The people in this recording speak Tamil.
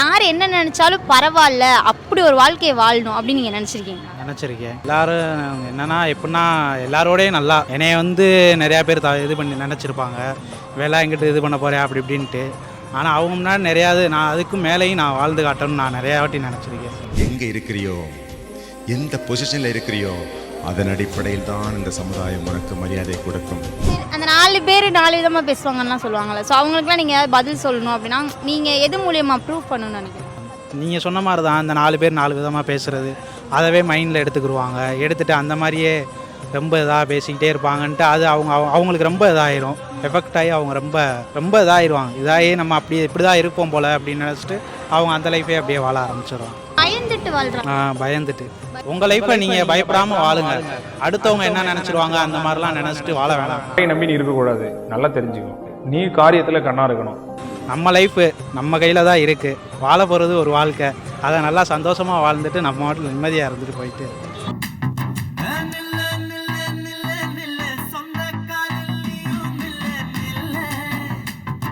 யார் என்ன நினைச்சாலும் பரவாயில்ல அப்படி ஒரு வாழ்க்கையை வாழணும் அப்படின்னு நீங்க நினைச்சிருக்கீங்க. நினச்சிருக்கேன். எல்லாரும் என்னன்னா எப்படின்னா எல்லாரோடையும் நல்லா என்னைய வந்து நிறையா பேர் த இது பண்ணி நினச்சிருப்பாங்க. வேலை எங்கிட்ட இது பண்ண போகிறேன் அப்படி இப்படின்ட்டு. ஆனால் அவங்க முன்னாடி நிறையா இது நான் அதுக்கும் மேலேயும் நான் வாழ்ந்து காட்டணும்னு நான் நிறையா வாட்டி நினச்சிருக்கேன். எங்க இருக்கிறியோ? எந்த பொசிஷன்ல இருக்கிறியோ? அதன் அடிப்படையில் தான் இந்த சமுதாயம் உனக்கு மரியாதை கொடுக்கும். அந்த நாலு பேர் நாலு விதமா பேசுவாங்கன்னு சொல்லுவாங்கல்ல. ஸோ அவங்களுக்குலாம் நீங்க ஏதாவது பதில் சொல்லணும் அப்படின்னா நீங்க எது மூலியமா ப்ரூவ் பண்ணணும்னு நினைக்கிறேன் நீங்கள் சொன்ன மாதிரி தான் அந்த நாலு பேர் நாலு விதமாக பேசுகிறது அதவே மைண்டில் எடுத்துக்கிருவாங்க. எடுத்துகிட்டு அந்த மாதிரியே ரொம்ப இதாக பேசிக்கிட்டே இருப்பாங்கன்ட்டு அது அவங்க அவங்க- அவங்களுக்கு ரொம்ப இதாயிரும். எஃபெக்ட் ஆகி அவங்க ரொம்ப ரொம்ப இதாயிருவாங்க. இதாகி நம்ம அப்படி இப்படி தான் இருப்போம் போல் அப்படின்னு நினச்சிட்டு அவங்க அந்த லைஃபே அப்படியே வாழ ஆரம்பிச்சிடுவாங்க பயந்துட்டு வாழ்றாங்க ஆ, பயந்துட்டு. உங்கள் லைஃப்பை நீங்கள் பயப்படாமல் வாழுங்க. அடுத்தவங்க என்ன நினச்சிருவாங்க அந்த மாதிரிலாம் நினச்சிட்டு வாழ வேணாம். நம்பி நீ இருக்கக்கூடாது. நல்லா தெரிஞ்சுக்கோ. நீ காரியத்தில் கண்ணா இருக்கணும். நம்ம லைஃபு நம்ம கையில் தான் இருக்குது வாழ போகிறது ஒரு வாழ்க்கை. அதை நல்லா சந்தோஷமாக வாழ்ந்துட்டு நம்ம மட்டும் நிம்மதியாக இருந்துட்டு போயிட்டு.